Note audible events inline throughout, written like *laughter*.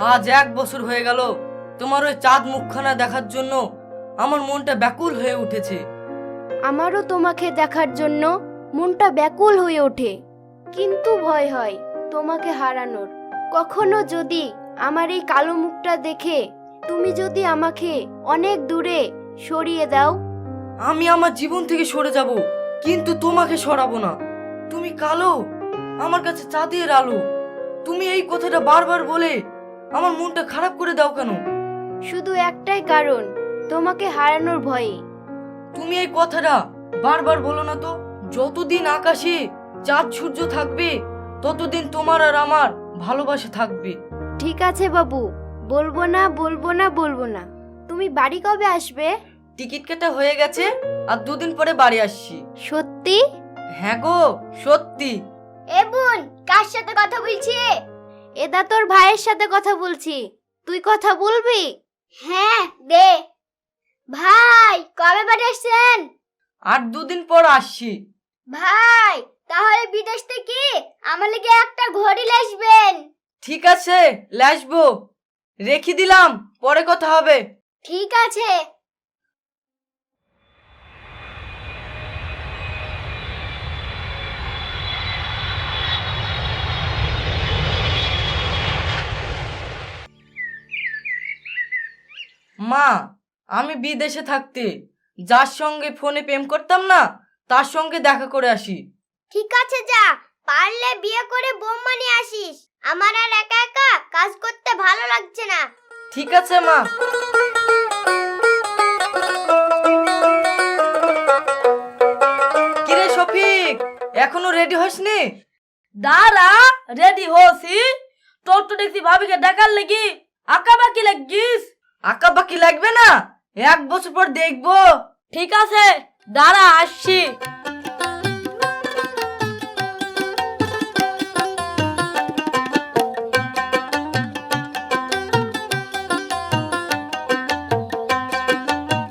আজ এক বছর হয়ে গেল তোমার ওই চাঁদ মুখখানা দেখার জন্য আমার মনটা ব্যাকুল হয়ে উঠেছে। আমারও তোমাকে দেখার জন্য মনটা ব্যাকুল হয়ে ওঠে। কিন্তু ভয় হয় তোমাকে হারানোর। কখনো যদি আমার এই কালো মুখটা দেখে তুমি যদি আমাকে অনেক দূরে সরিয়ে দাও। আমি আমার জীবন থেকে সরে যাব কিন্তু তোমাকে সরাবো না। তুমি কালো আমার কাছে চাঁদের আলো। তুমি এই কথাটা বারবার বলে আমার মনটা খারাপ করে দাও কেন? শুধু একটাই কারণ তোমাকে হারানোর ভয়ে। তুমি এই কথাটা বারবার বলো না তো যতদিন আকাশে চাঁদ সূর্য থাকবে ততদিন তোমার আর আমার ভালোবাসা থাকবে। ঠিক আছে বাবু বলব না বলব না বলব না। তুমি বাড়ি কবে আসবে? টিকিট কাটা হয়ে গেছে আর দুদিন পরে বাড়ি আসছি। সত্যি? হ্যাঁ গো সত্যি। এ বোন কার সাথে কথা বলছি? এদা তোর ভাইয়ের সাথে কথা বলছি। তুই কথা বলবি? হ্যাঁ দে। ভাই কবে বাড়ি আসছেন? আর দুদিন পর আসছি। ভাই তাহলে বিদেশ থেকে আমার লেগে একটা ঘড়ি আসবেন ঠিক আছে লাসবো। রেখে দিলাম পরে কথা হবে। ঠিক আছে। মা আমি বিদেশে থাকতে যার সঙ্গে ফোনে প্রেম করতাম না তার সঙ্গে দেখা করে আসি। ঠিক আছে যা পারলে বিয়ে করে বোম্মা নিয়ে আসিস। আমার আর একা একা কাজ করতে ভালো লাগছে না। ঠিক আছে মা। কিরে শফিক এখনও রেডি হসনি? দাঁড়া রেডি হসি। তোর তো দেখছি ভাবিকে ডাকার লাগি। আঁকা বাকি লাগিস। আঁকা বাকি লাগবে না? এক বছর পর দেখব। ঠিক আছে দাঁড়া আসছি।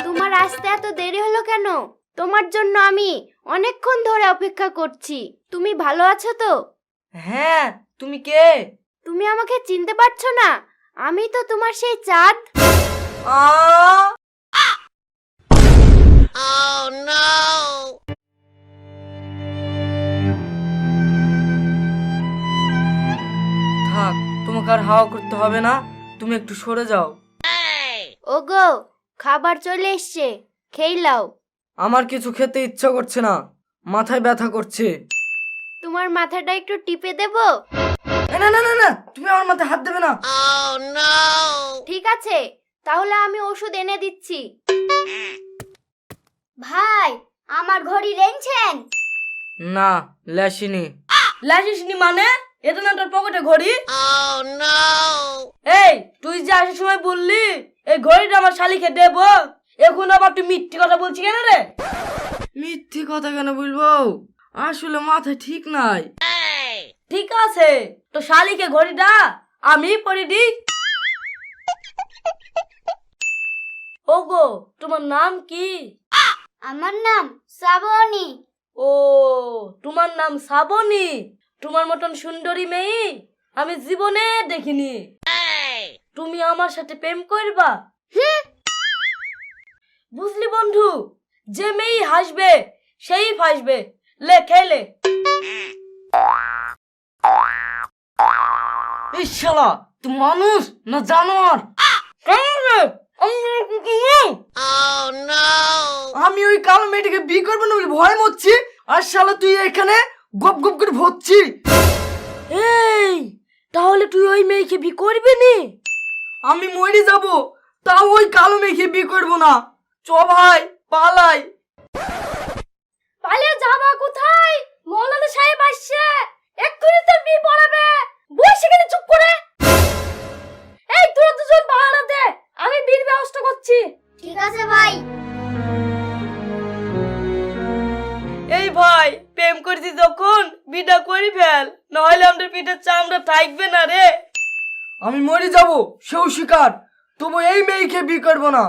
তোমার আসতে এত দেরি হলো কেন? তোমার জন্য আমি অনেকক্ষণ ধরে অপেক্ষা করছি। তুমি ভালো আছো তো? হ্যাঁ তুমি কে? তুমি আমাকে চিনতে পারছ না? আমি তো তোমার সেই চাঁদ। থাক তোমাকে আর হাওয়া করতে হবে না। তুমি একটু সরে যাও। ওগো খাবার চলে এসছে খেয়ে লাও আমার কিছু খেতে ইচ্ছা করছে না। মাথায় ব্যথা করছে। তোমার মাথাটা একটু টিপে দেব? না না না না তুমি আমার মাথায় হাত দেবে না। ঠিক আছে তাহলে আমি ওষুধ এনে দিচ্ছি। ভাই আমার ঘড়ি লেনছেন? না ল্যাসিনি লাসিসনি মানে? এটা না তোর পকেটে ঘড়ি? এই তুই যে আসার সময় বললি এই ঘড়িটা আমার শালিকে দেব। এখন আবার তুই মিথ্যে কথা বলছি কেন রে? মিথ্যে কথা কেন বলব? আসলে মাথা ঠিক নাই। ঠিক আছে তো শালিকে ঘড়িটা আমি পরে দিই। *laughs* ওগো তোমার নাম কি? আমার নাম শ্রাবণী। ও তোমার নাম শ্রাবণী? তোমার মতন সুন্দরী মেয়ে আমি জীবনে দেখিনি। তুমি আমার সাথে প্রেম করবা? বুঝলি বন্ধু যে মেয়ে হাসবে সেই ফাসবে লে খেলে এই শালা তুই মানুষ না জানোয়ার? আমি ওই কালো মেয়েটাকে বিয়ে করব না বলে ভয় মরছি। আর শালা তুই এখানে গপ গপ করে ভরছি। এই তাহলে তুই ওই মেয়েকে বি করবি নি? আমি মরে যাব তাও ওই কালো মেয়েকে বিয়ে করব না। চ ভাই পালাই। পালিয়ে যাবা কোথায়? মৌলানা সাহেব আসছে। এক্ষুনি তোর বিয়ে পড়াবে। বসে গেলে চুপ করে। করছি ঠিক আছে ভাই। এই ভাই প্রেম করছি যখন বিটা করি ফেল। নাহলে আমাদের পিঠের চামড়া থাকবে না রে। আমি মরে যাব সেও শিকার। তবু এই মেয়েকে বিয়ে করব না।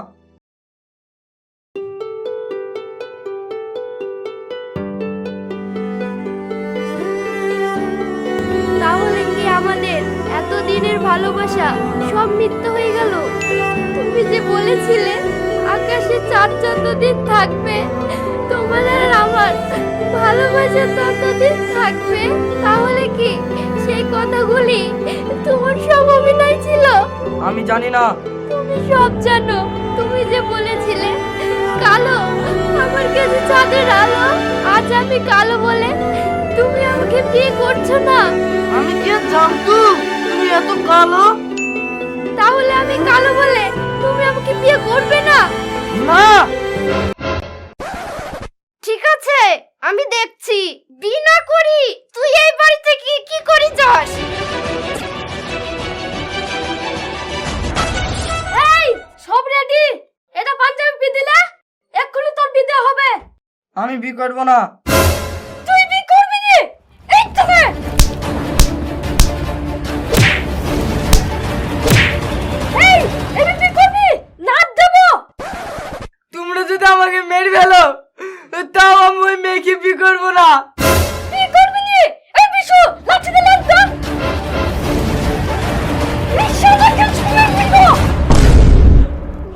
আমাদের ভালোবাসা সব মিথ্যে হয়ে গেল। তুমি যে বলেছিলে আকাশে চার যতদিন থাকবে তোমার আর আমার ভালোবাসা ততদিন থাকবে তাহলে কি সেই কথাগুলি তোমার সব অভিনয় ছিল? আমি জানি না। তুমি সব জানো। তুমি যে বলেছিলে কালো আমার কাছে চাঁদের আলো আজ আমি কালো বলে তুমি আমাকে বিয়ে করছ না। আমি কি আর জানতো তুমি এত কালো? তাহলে আমি কালো বলে তুমি আমাকে বিয়ে করবে না? না। ঠিক আছে আমি দেখছি। বিনা করি তুই এই বাড়িতে কি কি করি যাস? এই সব রেডি এটা পাঞ্জাবি দিলে? এক্ষুনি তোর বিদে হবে। আমি বি করব না। মেয়েকে বি করব না?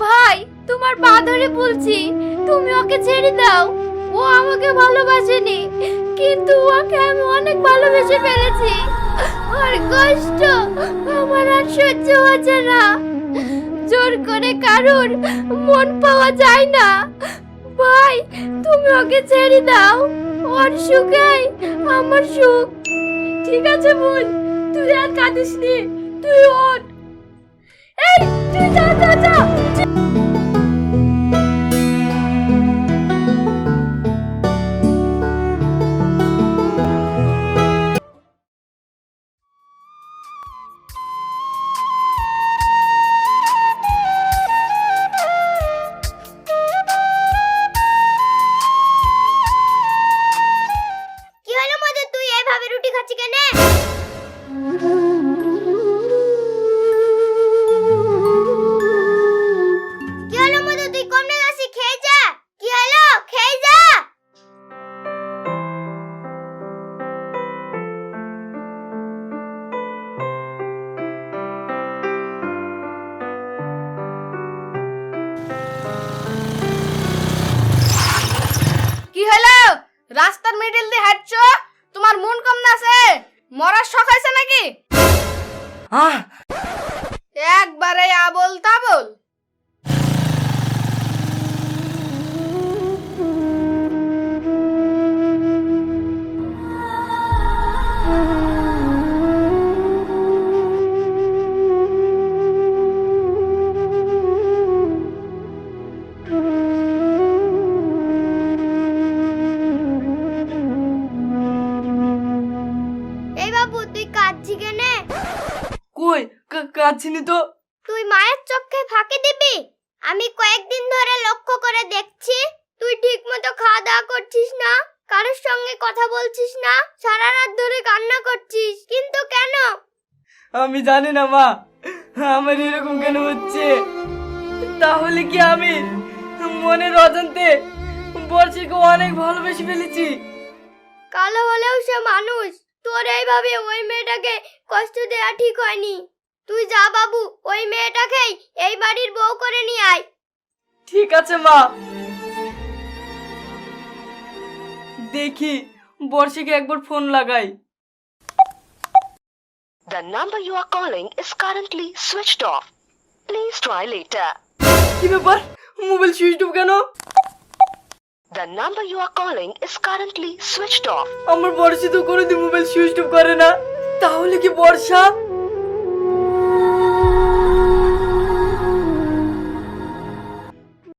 ভাই, তোমার পা বলছি, তুমি ওকে ছেড়ে দাও। ও আমাকে ভালোবাসেনি, কিন্তু ওকে আমি অনেক ভালোবেসে ফেলেছি। আর কষ্ট আমার আর সহ্য হচ্ছে না। জোর করে কারোর মন পাওয়া যায় না। ভাই, তুমি ওকে ছেড়ে দাও। ওর সুখাই আমার সুখ। ঠিক আছে বোন, তুই আর কাঁদিস নি, তুই ওঠ এই, তুই যা যা যা। রাস্তার মিডিল দিয়ে হাঁটছো? তোমার মন কম না আছে? মরার শখ হয়েছে নাকি? একবারে আবল তাবল। কাঁদছিনি তো। তুই মায়ের চোখে ফাঁকি দিবি? আমি কয়েকদিন ধরে লক্ষ্য করে দেখছি তুই ঠিকমতো খাওয়া দাওয়া করছিস না কারোর সঙ্গে কথা বলছিস না সারা রাত ধরে কান্না করছিস কিন্তু কেন? আমি জানি না মা। আমার এরকম কেন হচ্ছে? তাহলে কি আমি মনের অজান্তে বর্ষিকে অনেক ভালোবেসে ফেলেছি? কালো হলেও সে মানুষ। তোর এইভাবে ওই মেয়েটাকে কষ্ট দেওয়া ঠিক হয়নি। তুই যা বাবু ওই মেয়েটাকেই এই বাড়ির বউ করে নিয়ে আয় ঠিক আছে মা দেখি বর্ষিকে একবার ফোন লাগাই The number you are calling is currently switched off. Please try later. কি ব্যাপার মোবাইল সুইচ অফ কেন The number you are calling is currently switched off. আমার বর্ষি তো কোনোদিন মোবাইল সুইচ অফ করে না তাহলে কি বর্ষা